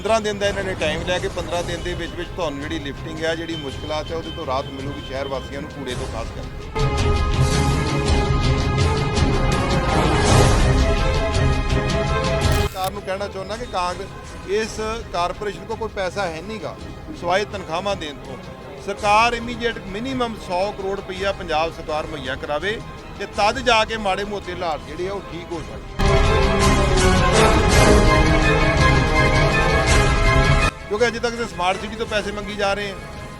15 ਦਿਨ ਦਾ ਇਹਨਾਂ ਨੇ ਟਾਈਮ ਲਿਆ ਕਿ 15 ਦਿਨ ਦੇ ਵਿੱਚ ਵਿੱਚ ਤੁਹਾਨੂੰ ਜਿਹੜੀ ਲਿਫਟਿੰਗ ਹੈ ਜਿਹੜੀ ਮੁਸ਼ਕਲਾਤ ਹੈ ਉਹਦੇ ਤੋਂ ਰਾਹਤ ਮਿਲੂਗੀ ਸ਼ਹਿਰ ਵਾਸੀਆਂ ਨੂੰ ਕੂੜੇ ਤੋਂ ਖਾਸ ਕਰਕੇ। ਸਰਕਾਰ ਨੂੰ ਕਹਿਣਾ ਚਾਹੁੰਦਾ ਕਿ ਕਾਂਗਰਸ ਇਸ ਕਾਰਪੋਰੇਸ਼ਨ ਕੋ ਕੋਈ ਪੈਸਾ ਹੈ ਨਹੀਂਗਾ ਸਵਾਏ ਤਨਖਾਹਾਂ ਦੇਣ ਤੋਂ। ਸਰਕਾਰ ਇਮੀਡੀਏਟ ਮਿਨੀਮਮ 100 ਕਰੋੜ ਰੁਪਈਆ ਪੰਜਾਬ ਸਰਕਾਰ ਮੁਹੱਈਆ ਕਰਾਵੇ ਤੇ ਤਦ ਜਾ ਕੇ ਮਾੜੇ ਮੋਟੇ ਹਾਲਾਤ ਜਿਹੜੇ ਆ, ਉਹ ਠੀਕ ਹੋ ਸਕਦੇ ਕਿਉਂਕਿ ਅਜੇ ਤੱਕ ਤੇ ਸਮਾਰਟ ਸਿਟੀ ਤੋਂ ਪੈਸੇ ਮੰਗੀ ਜਾ ਰਹੇ ਹੈ।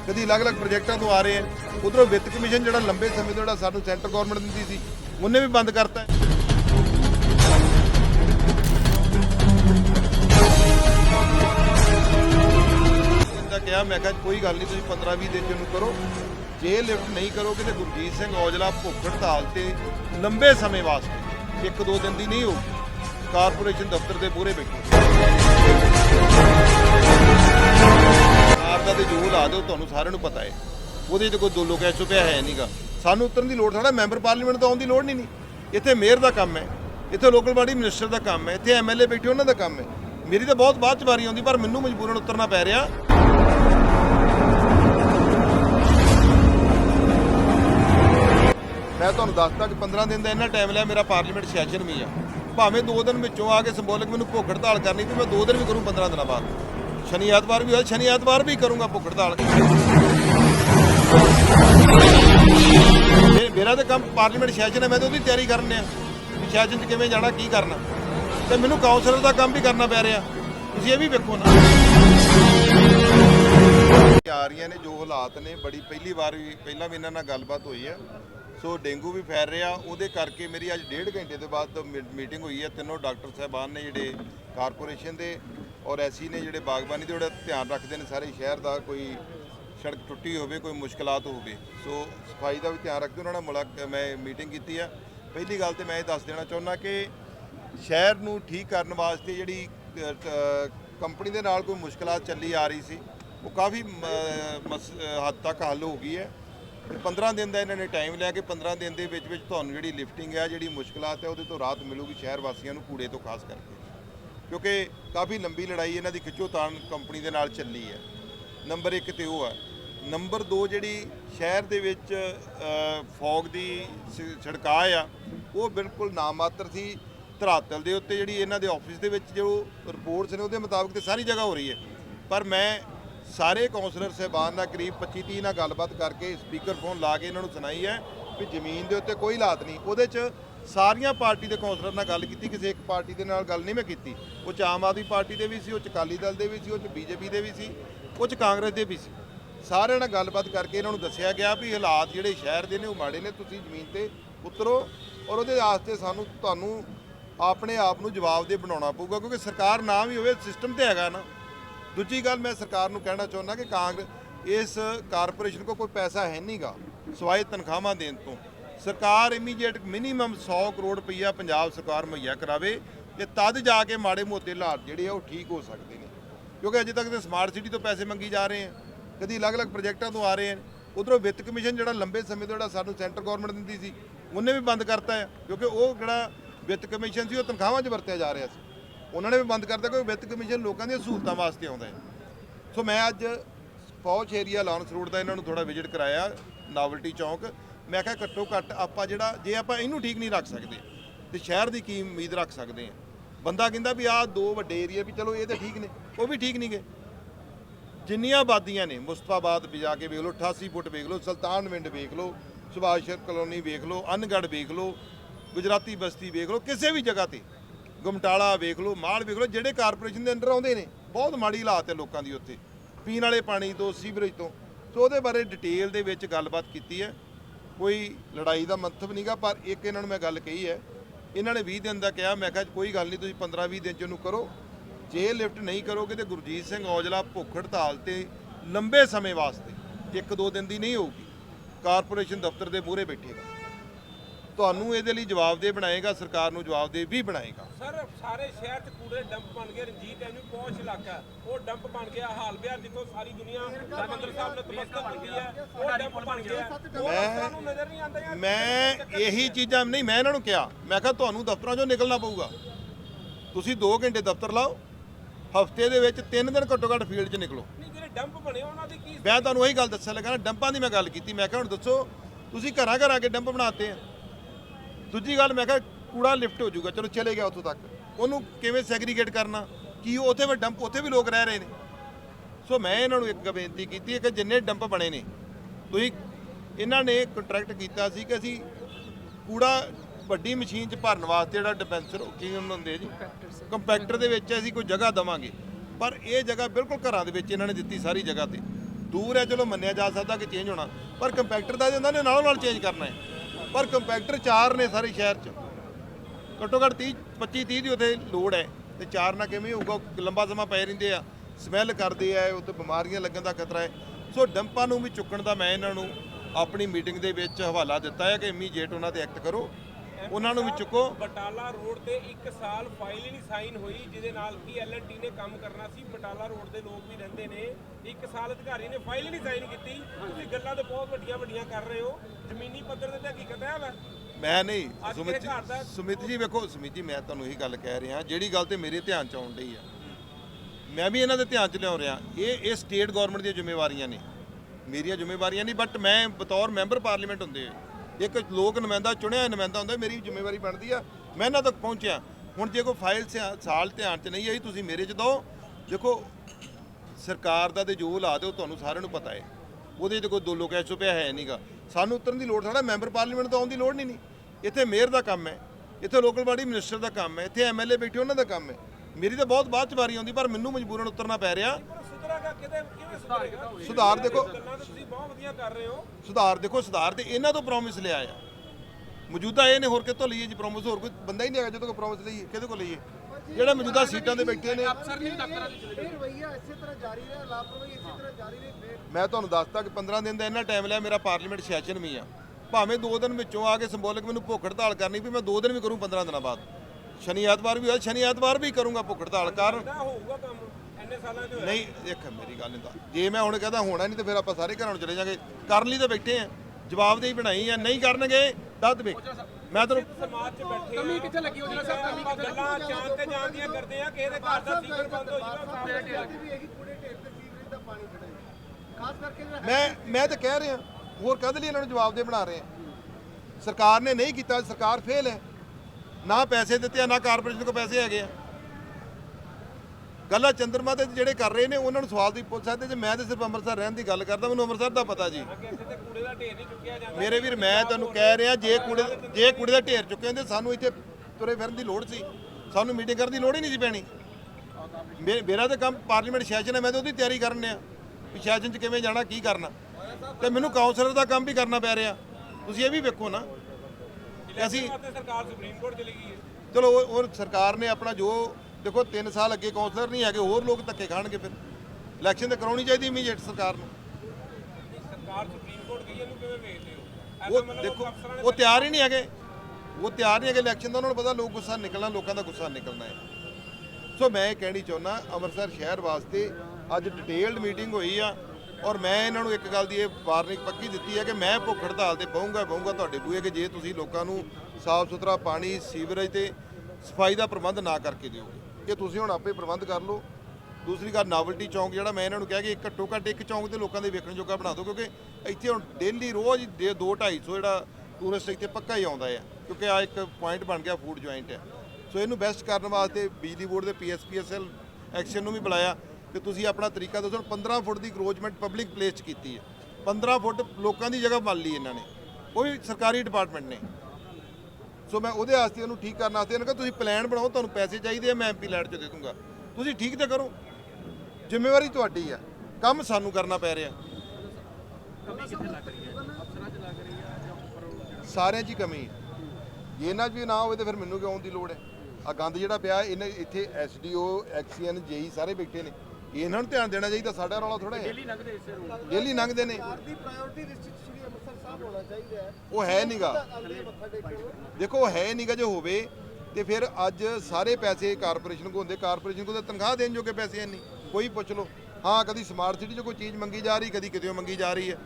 ਕਦੀ ਅਲੱਗ-ਅਲੱਗ ਪ੍ਰੋਜੈਕਟਾਂ ਤੋਂ ਆ ਰਹੇ ਹੈ। ਉਧਰੋਂ ਵਿੱਤ ਕਮਿਸ਼ਨ ਜਿਹੜਾ ਲੰਬੇ ਸਮੇਂ ਤੋਂ ਜਿਹੜਾ ਸਾਨੂੰ ਸੈਂਟਰ ਗਵਰਨਮੈਂਟ ਦਿੰਦੀ ਸੀ, ਉਹਨੇ ਵੀ ਬੰਦ ਕਰਤਾ ਹੈ। ਇਹਦਾ ਕਿਹਾ, ਮੈਂ ਕਿਹਾ, ਕੋਈ ਗੱਲ ਨਹੀਂ, ਤੁਸੀਂ 15 20 ਦਿਨ ਜਿਹਨੂੰ ਕਰੋ। ਜੇ ਲਿਫਟ ਨਹੀਂ ਕਰੋਗੇ ਤੇ ਗੁਰਜੀਤ ਸਿੰਘ ਔਜਲਾ ਭੁੱਖ ਹੜਤਾਲ ਤੇ ਲੰਬੇ ਸਮੇਂ ਵਾਸਤੇ, ਇੱਕ ਦੋ ਦਿਨ ਦੀ ਨਹੀਂ ਹੋਊਗੀ। ਕਾਰਪੋਰੇਸ਼ਨ ਦਫ਼ਤਰ ਦੇ ਪੂਰੇ ਬੈਠੇ ਦਾ ਤੇ ਜੋ ਹਾਲਾਤ ਹੈ ਤੁਹਾਨੂੰ ਸਾਰਿਆਂ ਨੂੰ ਪਤਾ ਹੈ। ਉਹਦੇ 'ਚ ਕੋਈ ਦੋ ਲੋਕ ਐਸੋ ਪਿਆ ਹੈ ਨਹੀਂਗਾ ਸਾਨੂੰ ਉਤਰਨ ਦੀ ਲੋੜ ਸਾਡਾ ਮੈਂਬਰ ਪਾਰਲੀਮੈਂਟ ਤੋਂ ਆਉਣ ਦੀ ਲੋੜ ਨਹੀਂ ਨਹੀਂ ਇੱਥੇ ਮੇਅਰ ਦਾ ਕੰਮ ਹੈ, ਇੱਥੇ ਲੋਕਲ ਬਾਡੀ ਮਿਨਿਸਟਰ ਦਾ ਕੰਮ ਹੈ, ਇੱਥੇ ਐਮਐਲਏ ਬੈਠੇ ਉਹਨਾਂ ਦਾ ਕੰਮ ਹੈ। ਮੇਰੀ ਤਾਂ ਬਹੁਤ ਬਾਅਦ ਚ ਵਾਰੀ ਆਉਂਦੀ, ਪਰ ਮੈਨੂੰ ਮਜਬੂਰਨ ਉਤਰਨਾ ਪੈ ਰਿਹਾ। ਮੈਂ ਤੁਹਾਨੂੰ ਦੱਸਦਾ ਕਿ 15 ਦਿਨ ਦਾ ਇੰਨਾ ਟਾਈਮ ਲਿਆ, ਮੇਰਾ ਪਾਰਲੀਮੈਂਟ ਸੈਸ਼ਨ ਵੀ ਆ। ਭਾਵੇਂ 2 ਦਿਨ ਵਿੱਚੋਂ ਆ ਕੇ ਸਿੰਬੋਲਿਕ ਮੈਨੂੰ ਭੁੱਖ ਹੜਤਾਲ ਕਰਨੀ ਵੀ ਮੈਂ 2 ਦਿਨ ਵੀ ਕਰੂੰ 15 ਦਿਨਾਂ ਬਾਅਦ। ਸ਼ਨੀ ਐਤਵਾਰ ਵੀ ਹੋਇਆ ਸ਼ਨੀ ਐਤਵਾਰ ਵੀ ਕਰੂੰਗਾ ਭੁੱਖ ਹੜਤਾਲ ਮੇਰਾ ਤਾਂ ਕੰਮ ਪਾਰਲੀਮੈਂਟ ਸੈਸ਼ਨ ਹੈ, ਮੈਂ ਤਾਂ ਉਹਦੀ ਤਿਆਰੀ ਕਰਨ ਆ ਸੈਸ਼ਨ 'ਚ ਕਿਵੇਂ ਜਾਣਾ, ਕੀ ਕਰਨਾ। ਤੇ ਮੈਨੂੰ ਕਾਉਂਸਲਰ ਦਾ ਕੰਮ ਵੀ ਕਰਨਾ ਪੈ ਰਿਹਾ, ਤੁਸੀਂ ਇਹ ਵੀ ਵੇਖੋ ਨਾ। ਆ ਰਹੀਆਂ ਨੇ, ਜੋ ਹਾਲਾਤ ਨੇ, ਬੜੀ ਪਹਿਲੀ ਵਾਰ ਵੀ, ਪਹਿਲਾਂ ਵੀ ਇਹਨਾਂ ਨਾਲ ਗੱਲਬਾਤ ਹੋਈ ਹੈ। ਸੋ ਡੇਂਗੂ ਵੀ ਫੈਲ ਰਿਹਾ, ਉਹਦੇ ਕਰਕੇ ਮੇਰੀ ਅੱਜ ਡੇਢ ਘੰਟੇ ਦੇ ਬਾਅਦ ਮੀ- ਮੀਟਿੰਗ ਹੋਈ ਹੈ। ਤਿੰਨੋਂ ਡਾਕਟਰ ਸਾਹਿਬਾਨ ਨੇ ਜਿਹੜੇ ਕਾਰਪੋਰੇਸ਼ਨ ਦੇ ਔਰ ਐਸੀ ਨੇ ਜਿਹੜੇ ਬਾਗਬਾਨੀ ਦੇ ਜਿਹੜਾ ਧਿਆਨ ਰੱਖਦੇ ਨੇ, ਸਾਰੇ ਸ਼ਹਿਰ ਦਾ ਕੋਈ ਸੜਕ ਟੁੱਟੀ ਹੋਵੇ, ਕੋਈ ਮੁਸ਼ਕਲਾਤ ਹੋਵੇ। ਸੋ ਸਫ਼ਾਈ ਦਾ ਵੀ ਧਿਆਨ ਰੱਖਦੇ, ਉਹਨਾਂ ਨਾਲ ਮੁਲਾਕ ਮੈਂ ਮੀਟਿੰਗ ਕੀਤੀ ਆ। ਪਹਿਲੀ ਗੱਲ ਤੇ ਮੈਂ ਇਹ ਦੱਸ ਦੇਣਾ ਚਾਹੁੰਦਾ ਕਿ ਸ਼ਹਿਰ ਨੂੰ ਠੀਕ ਕਰਨ ਵਾਸਤੇ ਜਿਹੜੀ ਕੰਪਨੀ ਦੇ ਨਾਲ ਕੋਈ ਮੁਸ਼ਕਲਾਤ ਚੱਲੀ ਆ ਰਹੀ ਸੀ, ਉਹ ਕਾਫੀ, ਮ- ਮਸ- ਹੱਦ ਤੱਕ ਹੱਲ ਹੋ ਗਈ ਹੈ। ਤੇ 15 ਦਿਨ ਦਾ ਇਹਨਾਂ ਨੇ ਟਾਈਮ ਲਿਆ ਕਿ 15 ਦਿਨ ਦੇ ਵਿੱਚ ਵਿੱਚ ਤੁਹਾਨੂੰ ਜਿਹੜੀ ਲਿਫਟਿੰਗ ਹੈ ਜਿਹੜੀ ਮੁਸ਼ਕਲਾਤ ਹੈ, ਉਹਦੇ ਤੋਂ ਰਾਹਤ ਮਿਲੂਗੀ ਸ਼ਹਿਰ ਵਾਸੀਆਂ ਨੂੰ, ਕੂੜੇ ਤੋਂ, ਖਾਸ ਕਰਕੇ। ਕਿਉਂਕਿ ਕਾਫੀ ਲੰਬੀ ਲੜਾਈ ਇਹਨਾਂ ਦੀ ਖਿੱਚੋਤਾਣ ਕੰਪਨੀ ਦੇ ਨਾਲ ਚੱਲੀ ਹੈ। ਨੰਬਰ 1 ਤੇ ਉਹ ਹੈ ਨੰਬਰ 2 ਜਿਹੜੀ ਸ਼ਹਿਰ ਦੇ ਵਿੱਚ ਫੌਗ ਦੀ ਸ- ਛਿੜਕਾਅ ਆ ਉਹ ਬਿਲਕੁਲ ਨਾਮਾਤਰ ਸੀ। ਧਰਾਤਲ ਦੇ ਉੱਤੇ ਜਿਹੜੀ ਇਹਨਾਂ ਦੇ ਆਫਿਸ ਦੇ ਵਿੱਚ ਜੋ ਰਿਪੋਰਟਸ ਨੇ ਉਹਦੇ ਮੁਤਾਬਕ ਤੇ ਸਾਰੀ ਜਗ੍ਹਾ ਹੋ ਰਹੀ ਹੈ। ਪਰ ਮੈਂ ਸਾਰੇ ਕਾਉਂਸਲਰ ਸਹਿਬਾਨ ਨਾਲ ਕਰੀਬ 25 30 ਨਾਲ ਗੱਲਬਾਤ ਕਰਕੇ ਸਪੀਕਰ ਫੋਨ ਲਾ ਕੇ ਇਹਨਾਂ ਨੂੰ ਸੁਣਾਈ ਹੈ ਵੀ ਜ਼ਮੀਨ ਦੇ ਉੱਤੇ ਕੋਈ ਹਾਲਾਤ ਨਹੀਂ। ਉਹਦੇ 'ਚ ਸਾਰੀਆਂ ਪਾਰਟੀ ਦੇ ਕੌਂਸਲਰ ਨਾਲ ਗੱਲ ਕੀਤੀ, ਕਿਸੇ ਇੱਕ ਪਾਰਟੀ ਦੇ ਨਾਲ ਗੱਲ ਨਹੀਂ ਮੈਂ ਕੀਤੀ। ਉਹ 'ਚ ਆਮ ਆਦਮੀ ਪਾਰਟੀ ਦੇ ਵੀ ਸੀ, ਉਹ 'ਚ ਅਕਾਲੀ ਦਲ ਦੇ ਵੀ ਸੀ, ਉਹ 'ਚ ਬੀਜੇਪੀ ਦੇ ਵੀ ਸੀ, ਉਹ 'ਚ ਕਾਂਗਰਸ ਦੇ ਵੀ ਸੀ। ਸਾਰਿਆਂ ਨਾਲ ਗੱਲਬਾਤ ਕਰਕੇ ਇਹਨਾਂ ਨੂੰ ਦੱਸਿਆ ਗਿਆ ਵੀ ਹਾਲਾਤ ਜਿਹੜੇ ਸ਼ਹਿਰ ਦੇ ਨੇ, ਉਹ ਮਾੜੇ ਨੇ, ਤੁਸੀਂ ਜ਼ਮੀਨ ਤੇ ਉਤਰੋ ਔਰ ਉਹਦੇ ਵਾਸਤੇ ਸਾਨੂੰ, ਤੁਹਾਨੂੰ ਆਪਣੇ ਆਪ ਨੂੰ ਜਵਾਬਦੇਹ ਬਣਾਉਣਾ ਪਊਗਾ, ਕਿਉਂਕਿ ਸਰਕਾਰ ਨਾ ਵੀ ਹੋਵੇ ਸਿਸਟਮ ਤੇ ਹੈਗਾ ਨਾ। ਦੂਜੀ ਗੱਲ ਮੈਂ ਸਰਕਾਰ ਨੂੰ ਕਹਿਣਾ ਚਾਹੁੰਦਾ ਕਿ ਕਾਂਗਰਸ, ਇਸ ਕਾਰਪੋਰੇਸ਼ਨ ਕੋ ਕੋਈ ਪੈਸਾ ਹੈ ਨਹੀਂਗਾ ਸਵਾਏ ਤਨਖਾਹਾਂ ਦੇਣ ਤੋਂ। ਸਰਕਾਰ ਇਮੀਡੀਏਟ ਮਿਨੀਮਮ 100 ਕਰੋੜ ਰੁਪਈਆ ਪੰਜਾਬ ਸਰਕਾਰ ਮੁਹੱਈਆ ਕਰਾਵੇ ਤੇ ਤਦ ਜਾ ਕੇ ਮਾੜੇ ਮੋਟੇ ਹਾਲਾਤ ਜਿਹੜੇ ਆ ਉਹ ਠੀਕ ਹੋ ਸਕਦੇ ਨੇ। ਕਿਉਂਕਿ ਅਜੇ ਤੱਕ ਤੇ ਸਮਾਰਟ ਸਿਟੀ ਤੋਂ ਪੈਸੇ ਮੰਗੀ ਜਾ ਰਹੇ ਆ, ਕਦੀ ਅਲੱਗ-ਅਲੱਗ ਪ੍ਰੋਜੈਕਟਾਂ ਤੋਂ ਆ ਰਹੇ ਆ। ਉਧਰੋਂ ਵਿੱਤ ਕਮਿਸ਼ਨ ਜਿਹੜਾ ਲੰਬੇ ਸਮੇਂ ਤੋਂ ਜਿਹੜਾ ਸਾਨੂੰ ਸੈਂਟਰ ਗਵਰਨਮੈਂਟ ਦਿੰਦੀ ਸੀ, ਉਹਨੇ ਵੀ ਬੰਦ ਕਰਤਾ ਹੈ ਕਿਉਂਕਿ ਉਹ ਜਿਹੜਾ ਵਿੱਤ ਕਮਿਸ਼ਨ ਸੀ, ਉਹ ਤਨਖਾਹਾਂ 'ਚ ਵਰਤਿਆ ਜਾ ਰਿਹਾ ਸੀ। ਉਹਨਾਂ ਨੇ ਵੀ ਬੰਦ ਕਰਤਾ ਕਿਉਂਕਿ ਵਿੱਤ ਕਮਿਸ਼ਨ ਲੋਕਾਂ ਦੀਆਂ ਸਹੂਲਤਾਂ ਵਾਸਤੇ ਆਉਂਦਾ ਹੈ। ਸੋ ਮੈਂ ਅੱਜ ਪੌਚ ਏਰੀਆ ਲਾਂਸ ਰੋਡ ਦਾ ਇਹਨਾਂ ਨੂੰ ਥੋੜਾ ਵਿਜ਼ਿਟ ਕਰਾਇਆ ਨਾਵਲਟੀ ਚੌਂਕ। ਮੈਂ ਕਿਹਾ ਘੱਟੋ ਘੱਟ ਆਪਾਂ ਜਿਹੜਾ, ਜੇ ਆਪਾਂ ਇਹਨੂੰ ਠੀਕ ਨਹੀਂ ਰੱਖ ਸਕਦੇ, ਤੇ ਸ਼ਹਿਰ ਦੀ ਕੀ ਉਮੀਦ ਰੱਖ ਸਕਦੇ ਆ ਬੰਦਾ ਕਹਿੰਦਾ ਵੀ ਆਹ ਦੋ ਵੱਡੇ ਏਰੀਆ ਵੀ ਚਲੋ ਇਹ ਤਾਂ ਠੀਕ ਨੇ, ਉਹ ਵੀ ਠੀਕ ਨਹੀਂਗੇ। ਜਿੰਨੀਆਂ ਆਬਾਦੀਆਂ ਨੇ ਮੁਸਤਫਾਬਾਦ ਵੀ ਜਾ ਕੇ ਵੇਖ ਲਓ 88 ਫੁੱਟ ਵੇਖ ਲਓ, ਸੁਲਤਾਨਵਿੰਡ ਵੇਖ ਲਓ ਸੁਭਾਸ਼ ਕਲੋਨੀ ਵੇਖ ਲਓ ਅਨਗੜ ਵੇਖ ਲਓ, ਗੁਜਰਾਤੀ ਬਸਤੀ ਵੇਖ ਲਓ, ਕਿਸੇ ਵੀ ਜਗ੍ਹਾ ਤੇ, ਗੁਮਟਾਲਾ ਵੇਖ ਲਓ, ਮਾਲ ਵੇਖ ਲਓ, ਜਿਹੜੇ ਕਾਰਪੋਰੇਸ਼ਨ ਦੇ ਅੰਡਰ ਆਉਂਦੇ ਨੇ, ਬਹੁਤ ਮਾੜੀ ਹਾਲਾਤ ਹੈ ਲੋਕਾਂ ਦੀ ਉੱਥੇ। ਪੀਣ ਵਾਲੇ ਪਾਣੀ ਤੋਂ, ਸੀਵਰੇਜ ਤੋਂ। ਸੋ ਉਹਦੇ ਬਾਰੇ ਡਿਟੇਲ ਦੇ ਵਿੱਚ ਗੱਲਬਾਤ ਕੀਤੀ ਹੈ। ਕੋਈ ਲੜਾਈ ਦਾ ਮੰਤਵ ਨਹੀਂਗਾ ਪਰ ਇੱਕ ਇਹਨਾਂ ਨੂੰ ਮੈਂ ਗੱਲ ਕਹੀ ਹੈ। ਇਹਨਾਂ ਨੇ 20 ਦਿਨ ਦਾ ਕਿਹਾ, ਮੈਂ ਕਿਹਾ ਕੋਈ ਗੱਲ ਨਹੀਂ, ਤੁਸੀਂ 15 20 ਦਿਨ ਚ ਉਹਨੂੰ ਕਰੋ। ਜੇ ਲਿਫਟ ਨਹੀਂ ਕਰੋਗੇ ਤੇ ਗੁਰਜੀਤ ਸਿੰਘ ਔਜਲਾ ਭੁੱਖ ਹੜਤਾਲ ਤੇ ਲੰਬੇ ਸਮੇਂ ਵਾਸਤੇ, ਇੱਕ ਦੋ ਦਿਨ ਦੀ ਨਹੀਂ ਹੋਊਗੀ। ਕਾਰਪੋਰੇਸ਼ਨ ਦਫ਼ਤਰ ਦੇ ਮੂਹਰੇ ਬੈਠੇਗਾ। ਤੁਹਾਨੂੰ ਇਹਦੇ ਲਈ ਜਵਾਬਦੇਹ ਬਣਾਏਗਾ ਸਰਕਾਰ ਨੂੰ ਜਵਾਬਦੇਹ ਵੀ ਬਣਾਏਗਾ। ਸਰ ਸਾਰੇ ਸ਼ਹਿਰ 'ਚ ਕੂੜੇ ਡੰਪ ਬਣ ਗਏ ਰਣਜੀਤ ਐਵਨਿਊ ਪਹੁੰਚ ਇਲਾਕਾ। ਉਹ ਡੰਪ ਬਣ ਗਿਆ ਹਾਲ ਬਿਹਾਰ ਜਿੱਥੋਂ ਸਾਰੀ ਦੁਨੀਆ ਹਰਿਮੰਦਰ ਸਾਹਿਬ ਨਤਮਸਤਕ ਹੁੰਦੀ ਹੈ ਉਹ ਡੰਪ ਬਣ ਗਿਆ। ਉਹ ਮੈਂ- ਅਫਸਰਾਂ ਨੂੰ ਨਜ਼ਰ ਨਹੀਂ ਆਉਂਦਾ ਯਾਰ ਮੈਂ ਇਹੀ ਚੀਜ਼ਾਂ ਨਹੀਂ ਮੈਂ ਇਹਨਾਂ ਨੂੰ ਕਿਹਾ। ਮੈਂ ਕਿਹਾ ਤੁਹਾਨੂੰ ਦਫ਼ਤਰਾਂ 'ਚੋਂ ਨਿਕਲਣਾ ਪਊਗਾ। ਤੁਸੀਂ 2 ਘੰਟੇ ਦਫ਼ਤਰ ਲਾਓ ਹਫ਼ਤੇ ਦੇ ਵਿੱਚ 3 ਦਿਨ ਘੱਟੋ ਘੱਟ ਫੀਲਡ 'ਚ ਨਿਕਲੋ। ਨਹੀਂ ਜਿਹੜੇ ਡੰਪ ਬਣੇ ਉਹਨਾਂ ਦੀ ਕੀ ਮੈਂ ਤੁਹਾਨੂੰ ਉਹੀ ਗੱਲ ਦੱਸਣ ਲੱਗਾ ਨਾ ਡੰਪਾਂ ਦੀ ਮੈਂ ਗੱਲ ਕੀਤੀ। ਮੈਂ ਕਿਹਾ ਹੁਣ ਦੱਸੋ ਤੁਸੀਂ ਘਰਾਂ ਘਰਾਂ ਕੇ ਡੰਪ ਬਣਾਤੇ ਆ? ਦੂਜੀ ਗੱਲ ਮੈਂ ਕਿਹਾ ਕੂੜਾ ਲਿਫਟ ਹੋ ਜਾਊਗਾ ਚਲੋ ਚਲੇ ਗਿਆ ਉੱਥੋਂ ਤੱਕ। ਉਹਨੂੰ ਕਿਵੇਂ ਸੈਗਰੀਗੇਟ ਕਰਨਾ? ਕੀ ਉਹ ਉੱਥੇ ਵੀ ਡੰਪ ਉੱਥੇ ਵੀ ਲੋਕ ਰਹਿ ਰਹੇ ਨੇ? ਸੋ ਮੈਂ ਇਹਨਾਂ ਨੂੰ ਇੱਕ ਬੇਨਤੀ ਕੀਤੀ ਹੈ ਕਿ ਜਿੰਨੇ ਡੰਪ ਬਣੇ ਨੇ ਤੁਸੀਂ ਇਹਨਾਂ ਨੇ ਕੰਟਰੈਕਟ ਕੀਤਾ ਸੀ ਕਿ ਅਸੀਂ ਕੂੜਾ ਵੱਡੀ ਮਸ਼ੀਨ 'ਚ ਭਰਨ ਵਾਸਤੇ ਜਿਹੜਾ ਡਿਸਪੈਂਸਰ ਕੀ ਉਹਨਾਂ ਹੁੰਦੇ ਜੀ? ਕੰਪੈਕਟਰ ਦੇ ਵਿੱਚ ਅਸੀਂ ਕੋਈ ਜਗ੍ਹਾ ਦਵਾਂਗੇ। ਪਰ ਇਹ ਜਗ੍ਹਾ ਬਿਲਕੁਲ ਘਰਾਂ ਦੇ ਵਿੱਚ ਇਹਨਾਂ ਨੇ ਦਿੱਤੀ ਸਾਰੀ ਜਗ੍ਹਾ ਤੇ। ਦੂਰ ਹੈ ਚਲੋ ਮੰਨਿਆ ਜਾ ਸਕਦਾ ਕਿ ਚੇਂਜ ਹੋਣਾ। ਪਰ ਕੰਪੈਕਟਰ ਦਾ ਇਹਨਾਂ ਨੇ ਨਾਲੋਂ ਨਾਲ ਚੇਂਜ ਕਰਨਾ ਹੈ। ਪਰ ਕੰਪੈਕਟਰ ਚਾਰ ਨੇ ਸਾਰੇ ਸ਼ਹਿਰ 'ਚ। ਘੱਟੋ ਘੱਟ 30 25 30 ਦੀ ਉੱਥੇ ਲੋੜ ਹੈ। ਤੇ ਚਾਰ ਨਾਲ ਕਿਵੇਂ ਹੋਊਗਾ ਲੰਬਾ ਸਮਾਂ ਪਏ ਰਹਿੰਦੇ ਆ ਸਮੈਲ ਕਰਦੇ ਆ ਉੱਥੇ ਬਿਮਾਰੀਆਂ ਲੱਗਣ ਦਾ ਖਤਰਾ ਹੈ। ਸੋ ਡੰਪਾਂ ਨੂੰ ਵੀ ਚੁੱਕਣ ਦਾ ਮੈਂ ਇਹਨਾਂ ਨੂੰ ਆਪਣੀ ਮੀਟਿੰਗ ਦੇ ਵਿੱਚ ਹਵਾਲਾ ਦਿੱਤਾ ਹੈ ਕਿ ਇਮੀਡੀਏਟ ਉਹਨਾਂ ਤੇ ਐਕਟ ਕਰੋ। ਉਹਨਾਂ ਨੂੰ ਵੀ ਚੁੱਕੋ। ਬਟਾਲਾ ਰੋਡ ਤੇ 1 ਸਾਲ ਫਾਈਲ ਹੀ ਨਹੀਂ ਸਾਈਨ ਹੋਈ ਜਿਹਦੇ ਨਾਲ ਕੀ ਐਲਐਨਟੀ ਨੇ ਕੰਮ ਕਰਨਾ ਸੀ। ਬਟਾਲਾ ਰੋਡ ਦੇ ਲੋਕ ਵੀ ਰਹਿੰਦੇ ਨੇ। 1 ਸਾਲ ਅਧਿਕਾਰੀ ਨੇ ਫਾਈਲ ਹੀ ਨਹੀਂ ਸਾਈਨ ਕੀਤੀ। ਤੁਸੀਂ ਗੱਲਾਂ ਤੇ ਬਹੁਤ ਵੱਡੀਆਂ ਵੱਡੀਆਂ ਕਰ ਰਹੇ ਹੋ। ਜ਼ਮੀਨੀ ਪੱਧਰ ਤੇ ਤਾਂ ਹਕੀਕਤ ਹੈ ਵਾ। ਮੈਂ ਨਹੀਂ। ਸੁਮਿਤ ਸੁਮਿਤ ਜੀ ਵੇਖੋ ਸੁਮਿਤ ਜੀ ਮੈਂ ਤੁਹਾਨੂੰ ਇਹੀ ਗੱਲ ਕਹਿ ਰਿਹਾ ਜਿਹੜੀ ਗੱਲ ਤੇ ਮੇਰੇ ਧਿਆਨ ਚ ਆਉਣ ਡਈ ਆ। ਮੈਂ ਵੀ ਇਹਨਾਂ ਦੇ ਧਿਆਨ ਚ ਲਿਆਉ ਰਿਹਾ। ਇਹ ਇਹ ਸਟੇਟ ਗਵਰਨਮੈਂਟ ਦੀਆਂ ਜ਼ਿੰਮੇਵਾਰੀਆਂ ਨੇ। ਮੇਰੀਆਂ ਜ਼ਿੰਮੇਵਾਰੀਆਂ ਨਹੀਂ ਬਟ ਮੈਂ ਬਤੌਰ ਮੈਂਬਰ ਪਾਰਲੀਮੈਂਟ ਹੁੰਦੇ ਇੱਕ ਲੋਕ ਨੁਮਾਇੰਦਾ ਚੁਣਿਆ, ਨੁਮਾਇੰਦਾ ਹੁੰਦਾ ਮੇਰੀ ਜ਼ਿੰਮੇਵਾਰੀ ਬਣਦੀ ਆ, ਮੈਂ ਇਹਨਾਂ ਤੱਕ ਪਹੁੰਚਿਆ। ਹੁਣ ਜੇ ਕੋਈ ਫਾਈਲ ਸਿਆ- ਸਾਲ ਧਿਆਨ ਚ ਨਹੀਂ ਆਈ, ਤੁਸੀਂ ਮੇਰੇ ਚ ਦਿਓ। ਦੇਖੋ, ਸਰਕਾਰ ਦਾ ਤੇ ਜੋ ਲਾ ਦਿਓ ਤੁਹਾਨੂੰ ਸਾਰਿਆਂ ਨੂੰ ਪਤਾ ਹੈ। ਉਹਦੇ 'ਚ ਕੋਈ ਦੋ ਲੋਕ ਐਸੋ ਪਿਆ ਹੈ ਨਹੀਂਗਾ ਸਾਨੂੰ ਉਤਰਨ ਦੀ ਲੋੜ ਸਾਡਾ ਮੈਂਬਰ ਪਾਰਲੀਮੈਂਟ ਤੋਂ ਆਉਣ ਦੀ ਲੋੜ ਨਹੀਂ ਨਹੀਂ ਇੱਥੇ ਮੇਅਰ ਦਾ ਕੰਮ ਹੈ, ਇੱਥੇ ਲੋਕਲ ਬਾਡੀ ਮਿਨਿਸਟਰ ਦਾ ਕੰਮ ਹੈ, ਇੱਥੇ ਐਮਐਲਏ ਬੈਠੇ, ਉਹਨਾਂ ਦਾ ਕੰਮ ਹੈ। ਮੇਰੀ ਤਾਂ ਬਹੁਤ ਬਾਅਦ ਚ ਵਾਰੀ ਆਉਂਦੀ, ਪਰ ਮੈਨੂੰ ਮਜਬੂਰਨ ਉਤਰਨਾ ਪੈ ਰਿਹਾ। ਕਿਤੇ ਸੁਧਾਰ ਦੇਖੋ ਗੱਲਾਂ ਤਾਂ ਤੁਸੀਂ ਬਹੁਤ ਵਧੀਆ ਕਰ ਰਹੇ ਹੋ। ਸੁਧਾਰ ਦੇਖੋ ਸੁਧਾਰ ਤੇ ਇਹਨਾਂ ਤੋਂ ਪ੍ਰੋਮਿਸ ਲਿਆ ਆ। ਮੌਜੂਦਾ ਇਹ ਨੇ ਹੋਰ ਕਿੱਥੋਂ ਲਈਏ ਜੀ ਪ੍ਰੋਮਿਸ ਹੋਰ ਕੋਈ ਬੰਦਾ ਹੀ ਨਹੀਂ ਹੈਗਾ ਜਿਹਦੇ ਕੋਲ ਪ੍ਰੋਮਿਸ ਲਈਏ। ਕਿਹਦੇ ਕੋਲ ਲਈਏ? ਜਿਹੜੇ ਮੌਜੂਦਾ ਸੀਟਾਂ ਤੇ ਬੈਠੇ ਨੇ। ਇਹ ਰਵਈਆ ਇਸੇ ਤਰ੍ਹਾਂ ਜਾਰੀ ਰਹੇ ਲਾਪਰਵਾਹੀ ਇਸੇ ਤਰ੍ਹਾਂ ਜਾਰੀ ਰਹੇ ਫਿਰ ਮੈਂ ਤੁਹਾਨੂੰ ਦੱਸਤਾ ਕਿ 15 ਦਿਨ ਦਾ ਇੰਨਾ ਟਾਈਮ ਲਿਆ ਮੇਰਾ ਪਾਰਲੀਮੈਂਟ ਸੈਸ਼ਨ ਵੀ ਆ। ਭਾਵੇਂ 2 ਦਿਨ ਵਿੱਚੋਂ ਆ ਕੇ ਸਿੰਬੋਲਿਕ ਮੈਨੂੰ ਭੁੱਖ ਹੜਤਾਲ ਕਰਨੀ ਵੀ ਮੈਂ 2 ਦਿਨ ਵੀ ਕਰੂੰ 15 ਦਿਨਾਂ ਬਾਅਦ। ਸ਼ਨੀ ਐਤਵਾਰ ਵੀ ਹੋਇਆ ਸ਼ਨੀ ਐਤਵਾਰ ਵੀ ਕਰੂੰਗਾ ਭੁੱਖ ਹੜਤਾਲ ਕਾਰਨ। ਤਾਂ ਹੋਊਗਾ ਕੰਮ। ਨਹੀਂ ਦੇਖ ਮੇਰੀ ਗੱਲ ਨਹੀਂ ਤਾਂ। ਜੇ ਮੈਂ ਹੁਣ ਕਹਦਾ ਹੋਣਾ ਨਹੀਂ ਤੇ ਫਿਰ ਆਪਾਂ ਸਾਰੇ ਘਰਾਂ ਨੂੰ ਚਲੇ ਜਾਾਂਗੇ। ਕਰਨ ਲਈ ਤਾਂ ਬੈਠੇ ਆ। ਜਵਾਬਦੇਹੀ ਬਣਾਈ ਆ। ਨਹੀਂ ਕਰਨਗੇ ਦੱਦ ਵੇ। ਮੈਂ ਤੁਹਾਨੂੰ ਸਮਾਜ 'ਚ ਬੈਠੇ ਕਮੀ ਕਿੱਥੇ ਲੱਗੀ ਉਹਦੇ ਸਾਹਿਬ ਕਮੀ ਕਿੱਥੇ ਗੱਲਾਂ ਚਾਂਦ ਤੇ ਜਾਂਦੀਆਂ ਕਰਦੇ ਆ ਕਿਸੇ ਦੇ ਘਰ ਦਾ ਸੀਕਰ ਬੰਦ ਹੋ ਜਾਊਗਾ ਸਾਹਮਣੇ ਤੇ ਵੀ ਇਹੀ ਕੂੜੇ ਢੇਰ ਤੇ ਸੀਵਰੇਜ ਦਾ ਪਾਣੀ ਖੜਾ ਹੈ ਖਾਸ ਕਰਕੇ ਜਿਹੜਾ ਮੈਂ ਮੈਂ ਤਾਂ ਕਹਿ ਰਿਹਾ। ਹੋਰ ਕਦੇ ਲਈ ਇਹਨਾਂ ਨੂੰ ਜਵਾਬ ਦੇ ਬਣਾ ਰਹੇ ਆ? ਸਰਕਾਰ ਨੇ ਨਹੀਂ ਕੀਤਾ ਸਰਕਾਰ ਫੇਲ ਹੈ। ਨਾ ਪੈਸੇ ਦਿੱਤੇ ਆ ਨਾ ਕਾਰਪੋਰੇਸ਼ਨ ਕੋਲ ਪੈਸੇ ਹੈਗੇ ਆ। ਗੱਲਾਂ ਚੰਦਰਮਾ ਤੇ ਜਿਹੜੇ ਕਰ ਰਹੇ ਨੇ ਉਹਨਾਂ ਨੂੰ ਸਵਾਲ ਦੀ ਪੁੱਛ ਸਕਦੇ ਜੇ ਮੈਂ ਤੇ ਸਿਰਫ ਅੰਮ੍ਰਿਤਸਰ ਰਹਿਣ ਦੀ ਗੱਲ ਕਰਦਾ ਮੈਨੂੰ ਅੰਮ੍ਰਿਤਸਰ ਦਾ ਪਤਾ ਜੀ। ਮੇਰੇ ਵੀਰ ਮੈਂ ਤੁਹਾਨੂੰ ਕਹਿ ਰਿਹਾ ਜੇ ਕੂੜੇ ਜੇ ਕੂੜੇ ਦਾ ਢੇਰ ਚੁੱਕੇ ਹੁੰਦੇ ਸਾਨੂੰ ਇੱਥੇ ਤੁਰੇ ਫਿਰਨ ਦੀ ਲੋੜ ਸੀ। ਸਾਨੂੰ ਮੀਟਿੰਗ ਕਰਨ ਦੀ ਲੋੜ ਹੀ ਨਹੀਂ ਸੀ ਪੈਣੀ। ਮੇਰਾ ਤਾਂ ਕੰਮ ਪਾਰਲੀਮੈਂਟ ਸੈਸ਼ਨ ਹੈ ਮੈਂ ਤਾਂ ਉਹਦੀ ਤਿਆਰੀ ਕਰਨ ਆ ਵੀ ਸੈਸ਼ਨ 'ਚ ਕਿਵੇਂ ਜਾਣਾ ਕੀ ਕਰਨਾ। ਤੇ ਮੈਨੂੰ ਕਾਉਂਸਲਰ ਦਾ ਕੰਮ ਵੀ ਕਰਨਾ ਪੈ ਰਿਹਾ। ਤੁਸੀਂ ਇਹ ਵੀ ਵੇਖੋ ਨਾ। ਅਸੀਂ ਤੇ ਸਰਕਾਰ ਸੁਪਰੀਮ ਕੋਰਟ ਚਲੀ ਗਈ ਉਹ ਸਰਕਾਰ ਨੇ ਆਪਣਾ ਜੋ ਦੇਖੋ 3 ਸਾਲ ਅੱਗੇ ਕਾਉਂਸਲਰ ਨਹੀਂ ਹੈਗੇ ਹੋਰ ਲੋਕ ਧੱਕੇ ਖਾਣਗੇ ਫਿਰ। ਇਲੈਕਸ਼ਨ ਤਾਂ ਕਰਾਉਣੀ ਚਾਹੀਦੀ ਇਮੀਡੀਏਟ ਸਰਕਾਰ ਨੂੰ। ਸਰਕਾਰ ਸੁਪਰੀਮ ਕੋਰਟ ਗਈ ਇਹਨੂੰ ਕਿਵੇਂ ਵੇਖਦੇ ਹੋ? ਉਹ ਦੇਖੋ ਉਹ ਤਿਆਰ ਹੀ ਨਹੀਂ ਹੈਗੇ। ਉਹ ਤਿਆਰ ਨਹੀਂ ਹੈਗੇ ਇਲੈਕਸ਼ਨ ਦਾ ਉਹਨਾਂ ਨੂੰ ਪਤਾ ਲੋਕ ਗੁੱਸਾ ਨਿਕਲਣਾ ਲੋਕਾਂ ਦਾ ਗੁੱਸਾ ਨਿਕਲਣਾ ਹੈ। ਸੋ ਮੈਂ ਇਹ ਕਹਿਣੀ ਚਾਹੁੰਦਾ ਅੰਮ੍ਰਿਤਸਰ ਸ਼ਹਿਰ ਵਾਸਤੇ ਅੱਜ ਡਿਟੇਲਡ ਮੀਟਿੰਗ ਹੋਈ ਆ ਔਰ ਮੈਂ ਇਹਨਾਂ ਨੂੰ ਇੱਕ ਗੱਲ ਦੀ ਇਹ ਵਾਰਨਿੰਗ ਪੱਕੀ ਦਿੱਤੀ ਹੈ ਕਿ ਮੈਂ ਭੁੱਖ ਹੜਤਾਲ ਤੇ ਬਹੂੰਗਾ ਬਹੂੰਗਾ ਤੁਹਾਡੇ ਬੂਹੇ ਕਿ ਜੇ ਤੁਸੀਂ ਲੋਕਾਂ ਨੂੰ ਸਾਫ਼ ਸੁਥਰਾ ਪਾਣੀ ਸੀਵਰੇਜ ਤੇ ਸਫ਼ਾਈ ਦਾ ਪ੍ਰਬੰਧ ਨਾ ਕਰਕੇ ਦਿਓਗੇ। ਕਿ ਤੁਸੀਂ ਹੁਣ ਆਪੇ ਪ੍ਰਬੰਧ ਕਰ ਲਓ। ਦੂਸਰੀ ਗੱਲ ਨਾਵਲਟੀ ਚੌਂਕ ਜਿਹੜਾ ਮੈਂ ਇਹਨਾਂ ਨੂੰ ਕਿਹਾ ਕਿ ਘੱਟੋ ਘੱਟ ਇੱਕ ਚੌਂਕ ਤੇ ਲੋਕਾਂ ਦੇ ਵੇਖਣ ਜੋਗਾ ਬਣਾ ਦਿਓ, ਕਿਉਂਕਿ ਇੱਥੇ ਹੁਣ ਡੇਲੀ ਰੋਜ਼ ਦੇ 2 250 ਜਿਹੜਾ ਟੂਰਿਸਟ ਇੱਥੇ ਪੱਕਾ ਹੀ ਆਉਂਦਾ ਹੈ ਕਿਉਂਕਿ ਆ ਇੱਕ ਪੁਆਇੰਟ ਬਣ ਗਿਆ ਫੂਡ ਜੁਆਇੰਟ ਹੈ ਸੋ ਇਹਨੂੰ ਬੈਸਟ ਕਰਨ ਵਾਸਤੇ ਬਿਜਲੀ ਬੋਰਡ ਦੇ ਪੀਐਸਪੀਐਸਐਲ ਐਕਸ਼ਨ ਨੂੰ ਵੀ ਬੁਲਾਇਆ ਕਿ ਤੁਸੀਂ ਆਪਣਾ ਤਰੀਕਾ ਦੱਸੋ 15 ਫੁੱਟ ਦੀ ਕਰੋਚਮੈਂਟ ਪਬਲਿਕ ਪਲੇਸ 'ਚ ਕੀਤੀ ਹੈ 15 ਫੁੱਟ ਲੋਕਾਂ ਦੀ ਜਗ੍ਹਾ ਮੰਨ ਲਈ ਇਹਨਾਂ ਨੇ। ਉਹ ਵੀ ਸਰਕਾਰੀ ਡਿਪਾਰਟਮੈਂਟ ਨੇ ਸੋ ਮੈਂ ਉਹਦੇ ਵਾਸਤੇ ਉਹਨੂੰ ਠੀਕ ਕਰਨ ਵਾਸਤੇ ਇਹਨਾਂ ਕਿਹਾ, ਤੁਸੀਂ ਪਲਾਨ ਬਣਾਓ, ਤੁਹਾਨੂੰ ਪੈਸੇ ਚਾਹੀਦੇ ਆ, ਮੈਂ ਐਮਪੀ ਲੈਟ 'ਚ ਦੇ ਦੂੰਗਾ। ਤੁਸੀਂ ਠੀਕ ਤੇ ਕਰੋ। ਜ਼ਿੰਮੇਵਾਰੀ ਤੁਹਾਡੀ ਆ। ਕੰਮ ਸਾਨੂੰ ਕਰਨਾ ਪੈ ਰਿਹਾ। ਸਾਰਿਆਂ 'ਚ ਹੀ ਕਮੀ ਹੈ ਜੇ ਇਹਨਾਂ 'ਚ ਵੀ ਨਾ ਹੋਵੇ ਤਾਂ ਫਿਰ ਮੈਨੂੰ ਕਿਉਂ ਆਉਣ ਦੀ ਲੋੜ ਹੈ? ਆ ਗੰਦ ਜਿਹੜਾ ਪਿਆ, ਇਹਨੇ ਇੱਥੇ ਐਸਡੀਓ ਐਕਸੀਐਨ ਜੇਈ ਸਾਰੇ ਬੈਠੇ ਨੇ। ਇਹਨਾਂ ਨੂੰ ਧਿਆਨ ਦੇਣਾ ਚਾਹੀਦਾ ਸਾਡਾ ਰੌਲਾ ਥੋੜਾ ਹੈ। ਡੇਲੀ ਲੰਘਦੇ ਇਸੇ ਰੋਡ ਡੇਲੀ ਲੰਘਦੇ ਨੇ। ਸਰਕਾਰ ਦੀ ਪ੍ਰਾਇੋਰਟੀ ਲਿਸਟ 'ਚ ਸ਼੍ਰੀ ਅੰਮ੍ਰਿਤਸਰ ਸਾਹਿਬ ਹੋਣਾ ਚਾਹੀਦਾ ਹੈ। ਉਹ ਹੈ ਨੀਗਾ। ਆਉਂਦੇ ਮੱਥਾ ਟੇਕਣ ਨੂੰ ਦੇਖੋ ਉਹ ਹੈ ਨਹੀਂਗਾ ਜੇ ਹੋਵੇ ਤੇ ਫਿਰ ਅੱਜ ਸਾਰੇ ਪੈਸੇ ਕਾਰਪੋਰੇਸ਼ਨ ਕੋ ਹੁੰਦੇ। ਕਾਰਪੋਰੇਸ਼ਨ ਕੋ ਤਾਂ ਤਨਖਾਹ ਦੇਣ ਜੋਗੇ ਪੈਸੇ ਨਹੀਂ ਕੋਈ ਪੁੱਛ ਲਓ। ਹਾਂ ਕਦੀ ਸਮਾਰਟ ਸਿਟੀ 'ਚ ਕੋਈ ਚੀਜ਼ ਮੰਗੀ ਜਾ ਰਹੀ ਕਦੀ ਕਿਤੇ ਮੰਗੀ ਜਾ ਰਹੀ ਹੈ।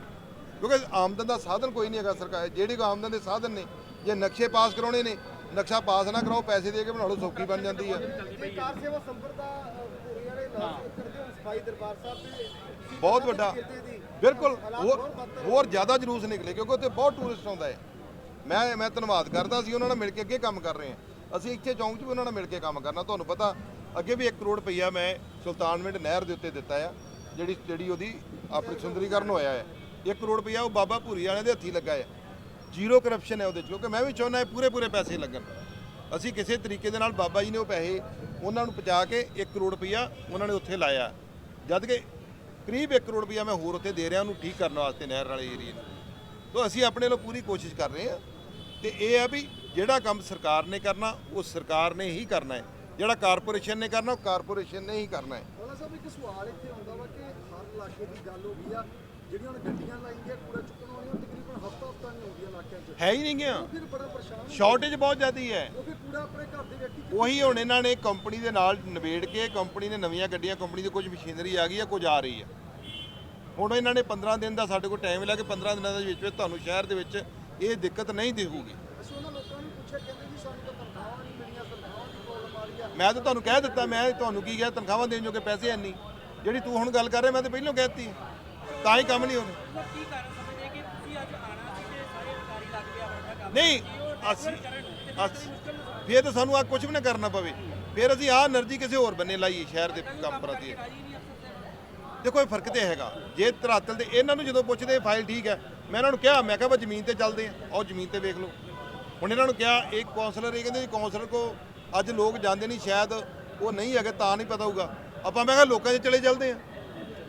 ਕਿਉਂਕਿ ਆਮਦਨ ਦਾ ਸਾਧਨ ਕੋਈ ਨਹੀਂ ਹੈਗਾ ਸਰਕਾਰ ਜਿਹੜੇ ਕੋ ਆਮਦਨ ਦੇ ਸਾਧਨ ਨੇ ਜੇ ਨਕਸ਼ੇ ਪਾਸ ਕਰਾਉਣੇ ਨੇ ਨਕਸ਼ਾ ਪਾਸ ਨਾ ਕਰਾਓ ਪੈਸੇ ਦੇ ਕੇ ਬਣਾ ਲਓ ਸੌਖੀ ਬਣ ਜਾਂਦੀ ਹੈ। ਕਾਰ ਸੇਵਾ ਸੰਪਰਦਾ ਬਹੁਤ ਵੱਡਾ। ਬਿਲਕੁਲ, ਹੋਰ ਹੋਰ ਜ਼ਿਆਦਾ ਜਲੂਸ ਨਿਕਲੇ ਕਿਉਂਕਿ ਉੱਥੇ ਬਹੁਤ ਟੂਰਿਸਟ ਆਉਂਦਾ ਹੈ। ਮੈਂ ਮੈਂ ਧੰਨਵਾਦ ਕਰਦਾ ਸੀ ਉਹਨਾਂ ਨਾਲ ਮਿਲ ਕੇ ਅੱਗੇ ਕੰਮ ਕਰ ਰਹੇ ਹਾਂ। ਅਸੀਂ ਇੱਥੇ ਚੌਂਕ 'ਚ ਵੀ ਉਹਨਾਂ ਨਾਲ ਮਿਲ ਕੇ ਕੰਮ ਕਰਨਾ। ਤੁਹਾਨੂੰ ਪਤਾ, ਅੱਗੇ ਵੀ 1 ਕਰੋੜ ਰੁਪਈਆ ਮੈਂ ਸੁਲਤਾਨਵਿੰਡ ਨਹਿਰ ਦੇ ਉੱਤੇ ਦਿੱਤਾ ਆ, ਜਿਹੜੀ ਜਿਹੜੀ ਉਹਦੀ ਆਪਣੇ ਸੁੰਦਰੀਕਰਨ ਹੋਇਆ ਹੈ 1 ਕਰੋੜ ਰੁਪਈਆ ਉਹ ਬਾਬਾ ਭੂਰੀ ਵਾਲਿਆਂ ਦੇ ਹੱਥੀ ਲੱਗਾ ਹੈ ਜ਼ੀਰੋ ਕਰਪਸ਼ਨ ਹੈ ਉਹਦੇ 'ਚ, ਕਿਉਂਕਿ ਮੈਂ ਵੀ ਚਾਹੁੰਦਾ ਪੂਰੇ ਪੂਰੇ ਪੈਸੇ ਲੱਗਣ। ਅਸੀਂ ਕਿਸੇ ਤਰੀਕੇ ਦੇ ਨਾਲ ਬਾਬਾ ਜੀ ਨੇ ਉਹ ਪੈਸੇ ਉਹਨਾਂ ਨੂੰ ਪਹੁੰਚਾ ਕੇ 1 ਕਰੋੜ ਰੁਪਈਆ ਉਹਨਾਂ ਨੇ ਉੱਥੇ ਲਾਇਆ। ਜਦ ਕਿ ਕਰੀਬ 1 ਕਰੋੜ ਰੁਪਈਆ ਮੈਂ ਹੋਰ ਉੱਥੇ ਦੇ ਰਿਹਾ ਉਹਨੂੰ ਠੀਕ ਕਰਨ ਵਾਸਤੇ ਨਹਿਰ ਵਾਲੇ ਏਰੀਏ ਨੂੰ। ਤੋਂ ਅਸੀਂ ਆਪਣੇ ਵੱਲੋਂ ਪੂਰੀ ਕੋਸ਼ਿਸ਼ ਕਰ ਰਹੇ ਹਾਂ ਤੇ ਇਹ ਆ ਵੀ ਜਿਹੜਾ ਕੰਮ ਸਰਕਾਰ ਨੇ ਕਰਨਾ, ਉਹ ਸਰਕਾਰ ਨੇ ਹੀ ਕਰਨਾ ਹੈ। ਜਿਹੜਾ ਕਾਰਪੋਰੇਸ਼ਨ ਨੇ ਕਰਨਾ, ਉਹ ਕਾਰਪੋਰੇਸ਼ਨ ਨੇ ਹੀ ਕਰਨਾ ਹੈ। ਉਹਨਾਂ ਸਾਹਿਬ, ਇੱਕ ਸਵਾਲ ਇੱਥੇ ਆਉਂਦਾ ਵਾ ਕਿ ਹਰ ਇਲਾਕੇ ਦੀ ਗੱਲ ਹੋ ਗਈ ਆ, ਜਿਹੜੀਆਂ ਹੁਣ ਗੱਡੀਆਂ ਲਾਈਆਂ, ਕੂੜਾ ਚੁੱਕਣ ਵਾਲੀਆਂ ਹਫਤਾ ਹਫਤਾ ਨਹੀਂ ਆਉਂਦੀਆਂ ਇਲਾਕਿਆਂ 'ਚ ਹੈ ਹੀ ਨਹੀਂ ਗਿਆ। ਫਿਰ ਬੜਾ ਪਰੇਸ਼ਾਨ ਸ਼ਾਰਟੇਜ ਬਹੁਤ ਜ਼ਿਆਦੀ ਹੈ। ਉਹ ਫਿਰ ਕੂੜਾ ਆਪਣੇ ਘਰ ਦੇ ਵਿਅਕਤੀ ਉਹੀ ਹੁਣ ਇਹਨਾਂ ਨੇ ਕੰਪਨੀ ਦੇ ਨਾਲ ਨਿਬੇੜ ਕੇ ਕੰਪਨੀ ਨੇ ਨਵੀਆਂ ਗੱਡੀਆਂ ਕੰਪਨੀ ਦੀ ਕੁਝ ਮਸ਼ੀਨਰੀ ਆ ਗਈ ਹੈ ਕੁਝ ਆ ਰਹੀ ਹੈ ਹੁਣ ਇਹਨਾਂ ਨੇ 15 ਦਿਨ ਦਾ ਸਾਡੇ ਕੋਲ ਟਾਈਮ ਲੈ ਕੇ 15 ਦਿਨਾਂ ਦੇ ਵਿੱਚ ਵਿੱਚ ਤੁਹਾਨੂੰ ਸ਼ਹਿਰ ਦੇ ਵਿੱਚ ਇਹ ਦਿੱਕਤ ਨਹੀਂ ਦਿਖੂਗੀ। ਅਸੀਂ ਉਹਨਾਂ ਲੋਕਾਂ ਨੂੰ ਪੁੱਛਿਆ ਕਹਿੰਦੇ ਜੀ ਸਾਨੂੰ ਤਾਂ ਤਨਖਾਹਾਂ ਨਹੀਂ ਮਿਲੀਆਂ ਤਨਖਾਹਾਂ ਦੀ ਪ੍ਰੋਬਲਮ ਆ ਰਹੀ ਆ ਮੈਂ ਤਾਂ ਤੁਹਾਨੂੰ ਕਹਿ ਦਿੱਤਾ, ਮੈਂ ਤੁਹਾਨੂੰ ਕੀ ਕਿਹਾ, ਤਨਖਾਹਾਂ ਦੇਣ ਜੋਗੇ ਪੈਸੇ ਹੈ ਨਹੀਂ। ਜਿਹੜੀ ਤੂੰ ਹੁਣ ਗੱਲ ਕਰ ਰਿਹਾ, ਮੈਂ ਤਾਂ ਪਹਿਲਾਂ ਦਿੱਤੀ। ਤਾਂ ਹੀ ਕੰਮ ਨਹੀਂ ਹੋਣਾ ਕੀ ਕਾਰਨ ਸਮਝਦੇ ਕਿ ਤੁਸੀਂ ਅੱਜ ਆਣਾ ਸੀ ਤੇ ਸਾਰੇ ਅਧਿਕਾਰੀ ਲੱਗ ਕੇ ਆਪਣਾ ਕੰਮ ਨਹੀਂ, ਅਸੀਂ ਅਸੀਂ ਫਿਰ ਤਾਂ ਸਾਨੂੰ ਆ ਕੁਝ ਵੀ ਨਾ ਕਰਨਾ ਪਵੇ। ਫਿਰ ਅਸੀਂ ਆ એનર્ਜੀ ਕਿਸੇ ਹੋਰ ਬੰਨੇ ਲਾਈਏ ਸ਼ਹਿਰ ਦੇ ਕੰਮ ਪ੍ਰਤੀ। ਦੇਖੋ, ਇਹ ਫ਼ਰਕ ਤੇ ਹੈਗਾ। ਜੇ ਧਰਾਤਲ ਦੇ ਇਹਨਾਂ ਨੂੰ ਜਦੋਂ ਪੁੱਛਦੇ ਫਾਈਲ ਠੀਕ ਹੈ। ਮੈਂ ਇਹਨਾਂ ਨੂੰ ਕਿਹਾ, ਮੈਂ ਕਿਹਾ ਜ਼ਮੀਨ ਤੇ ਚੱਲਦੇ ਆ। ਆਓ, ਜ਼ਮੀਨ ਤੇ ਵੇਖ ਲਓ। ਹੁਣ ਇਹਨਾਂ ਨੂੰ ਕਿਹਾ, ਇੱਕ ਕਾਉਂਸਲਰ ਇਹ ਕਹਿੰਦੇ ਜੀ ਕਾਉਂਸਲਰ ਕੋ ਅੱਜ ਲੋਕ ਜਾਂਦੇ ਨਹੀਂ, ਸ਼ਾਇਦ ਉਹ ਨਹੀਂ ਹੈਗੇ, ਤਾਂ ਨਹੀਂ ਪਤਾ ਹੋਊਗਾ। ਆਪਾਂ ਮੈਂ ਕਿਹਾ, ਲੋਕਾਂ 'ਚ ਚਲੇ ਚੱਲਦੇ ਆ।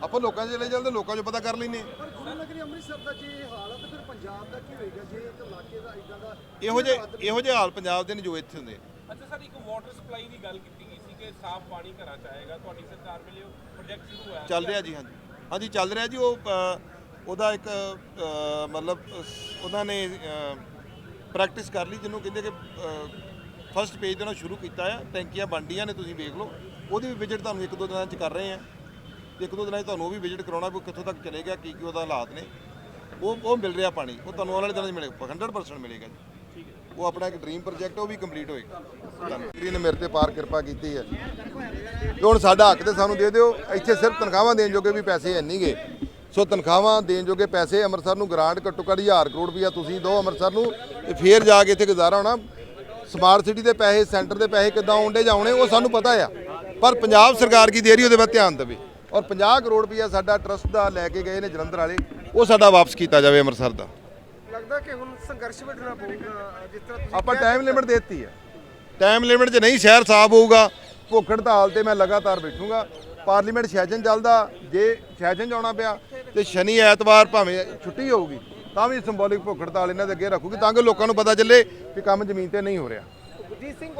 ਆਪਾਂ ਲੋਕਾਂ 'ਚ ਚਲੇ ਚੱਲਦੇ, ਲੋਕਾਂ 'ਚ ਪਤਾ ਕਰ ਲੈਨੇ ਪਰ ਗੁਰੂ ਨਗਰੀ ਅੰਮ੍ਰਿਤਸਰ ਦਾ ਜੀ ਹਾਲ ਪੰਜਾਬ ਦਾ ਕੀ ਹੋਏਗਾ? ਜੇ ਇੱਕ ਇਲਾਕੇ ਦਾ ਇਦਾਂ ਦਾ ਇਹੋ ਜਿਹੇ ਇਹੋ ਜਿਹੇ ਹਾਲ ਪੰਜਾਬ ਦੇ ਨੇ ਜੋ ਇੱਥੇ ਹੁੰਦੇ। ਅੱਛਾ ਸਰ ਇੱਕ ਵਾਟਰ ਸਪਲਾਈ ਦੀ ਗੱਲ ਕੀਤੀ ਗਈ ਸੀ ਕਿ ਸਾਫ਼ ਪਾਣੀ ਘਰਾਂ ਚ ਆਏਗਾ। ਤੁਹਾਡੀ ਸਰਕਾਰ ਵੇਲੇ ਪ੍ਰੋਜੈਕਟ ਸ਼ੁਰੂ ਹੋਇਆ ਚੱਲ ਰਿਹਾ ਜੀ ਹਾਂਜੀ। ਹਾਂਜੀ ਚੱਲ ਰਿਹਾ ਜੀ ਉਹ ਉਹਦਾ ਇੱਕ ਮਤਲਬ ਉਹਨਾਂ ਨੇ ਪ੍ਰੈਕਟਿਸ ਕਰ ਲਈ ਜਿਹਨੂੰ ਕਹਿੰਦੇ ਕਿ ਫਸਟ ਪੇਜ ਤੋਂ ਸ਼ੁਰੂ ਕੀਤਾ ਆ। ਟੈਂਕੀਆਂ ਬਣਡੀਆਂ ਨੇ ਤੁਸੀਂ ਵੇਖ ਲਓ। ਉਹਦੀ ਵੀ ਵਿਜ਼ਿਟ ਤੁਹਾਨੂੰ ਇੱਕ ਦੋ ਦਿਨਾਂ 'ਚ ਕਰ ਰਹੇ ਆ। ਇੱਕ ਦੋ ਦਿਨਾਂ 'ਚ ਤੁਹਾਨੂੰ ਉਹ ਵੀ ਵਿਜ਼ਿਟ ਕਰਾਉਣਾ ਵੀ ਕਿੱਥੋਂ ਤੱਕ ਚਲੇਗਾ ਕੀ ਕੀ ਉਹਦਾ ਹਾਲਾਤ ਨੇ। ਉਹ ਉਹ ਮਿਲ ਰਿਹਾ ਪਾਣੀ, ਉਹ ਤੁਹਾਨੂੰ ਆਉਣ ਵਾਲੇ ਦਿਨਾਂ 'ਚ ਮਿਲੇਗਾ 100% ਮਿਲੇਗਾ ਜੀ। ਉਹ ਆਪਣਾ ਇੱਕ ਡ੍ਰੀਮ ਪ੍ਰੋਜੈਕਟ ਉਹ ਵੀ ਕੰਪਲੀਟ ਹੋਏਗਾ। ਧੰਨਵਾਦ। ਨੇ ਮੇਰੇ ਤੇ ਪਾਰ ਕਿਰਪਾ ਕੀਤੀ ਹੈ। ਤੇ ਹੁਣ ਸਾਡਾ ਹੱਕ ਤੇ ਸਾਨੂੰ ਦੇ ਦਿਓ, ਇੱਥੇ ਸਿਰਫ ਤਨਖਾਹਾਂ ਦੇਣ ਜੋਗੇ ਵੀ ਪੈਸੇ ਹੈ ਨਹੀਂਗੇ ਸੋ ਤਨਖਾਹਾਂ ਦੇਣ ਜੋਗੇ ਪੈਸੇ ਅੰਮ੍ਰਿਤਸਰ ਨੂੰ ਗ੍ਰਾਂਟ ਘੱਟੋ ਘੱਟ 1000 ਕਰੋੜ ਰੁਪਇਆ ਤੁਸੀਂ ਦਿਓ ਅੰਮ੍ਰਿਤਸਰ ਨੂੰ, ਤੇ ਫੇਰ ਜਾ ਕੇ ਇੱਥੇ ਗੁਜ਼ਾਰਾ ਹੋਣਾ। ਸਮਾਰਟ ਸਿਟੀ ਦੇ ਪੈਸੇ ਸੈਂਟਰ ਦੇ ਪੈਸੇ ਕਿੱਦਾਂ ਆਉਂਦੇ ਜਾਉਣੇ ਉਹ ਸਾਨੂੰ ਪਤਾ ਆ। ਪਰ ਪੰਜਾਬ ਸਰਕਾਰ ਕੀ ਦੇ ਰਹੀ ਉਹਦੇ ਵੱਲ ਧਿਆਨ ਦੇਵੇ। ਔਰ 50 ਕਰੋੜ ਰੁਪਇਆ ਸਾਡਾ ਟਰਸਟ ਦਾ ਲੈ ਕੇ ਗਏ ਨੇ ਜਲੰਧਰ ਵਾਲੇ। ਉਹ ਸਾਡਾ ਵਾਪਸ ਕੀਤਾ ਜਾਵੇ ਅੰਮ੍ਰਿਤਸਰ ਦਾ। ਲੱਗਦਾ ਕਿ ਹੁਣ ਸੰਘਰਸ਼ ਵਿੱਢਣਾ ਪਊਗਾ ਜਿਸ ਤਰ੍ਹਾਂ ਤੁਸੀਂ ਆਪਾਂ ਟਾਈਮ ਲਿਮਿਟ ਦਿੱਤੀ ਹੈ। ਟਾਈਮ ਲਿਮਿਟ 'ਚ ਨਹੀਂ ਸ਼ਹਿਰ ਸਾਫ਼ ਹੋਊਗਾ। ਭੁੱਖ ਹੜਤਾਲ ਤੇ ਮੈਂ ਲਗਾਤਾਰ ਬੈਠੂੰਗਾ। ਪਾਰਲੀਮੈਂਟ ਸੈਸ਼ਨ ਚੱਲਦਾ ਜੇ ਸੈਸ਼ਨ 'ਚ ਆਉਣਾ ਪਿਆ ਤੇ ਸ਼ਨੀ ਐਤਵਾਰ ਭਾਵੇਂ ਛੁੱਟੀ ਹੋਊਗੀ ਤਾਂ ਵੀ ਸਿੰਬੋਲਿਕ ਭੁੱਖ ਹੜਤਾਲ ਇਹਨਾਂ ਦੇ ਅੱਗੇ ਰੱਖੂਗੀ ਤਾਂ ਕਿ ਲੋਕਾਂ ਨੂੰ ਪਤਾ ਚੱਲੇ ਕਿ ਕੰਮ ਜ਼ਮੀਨ ਤੇ ਨਹੀਂ ਹੋ ਰਿਹਾ। ਗੁਰਜੀਤ ਸਿੰਘ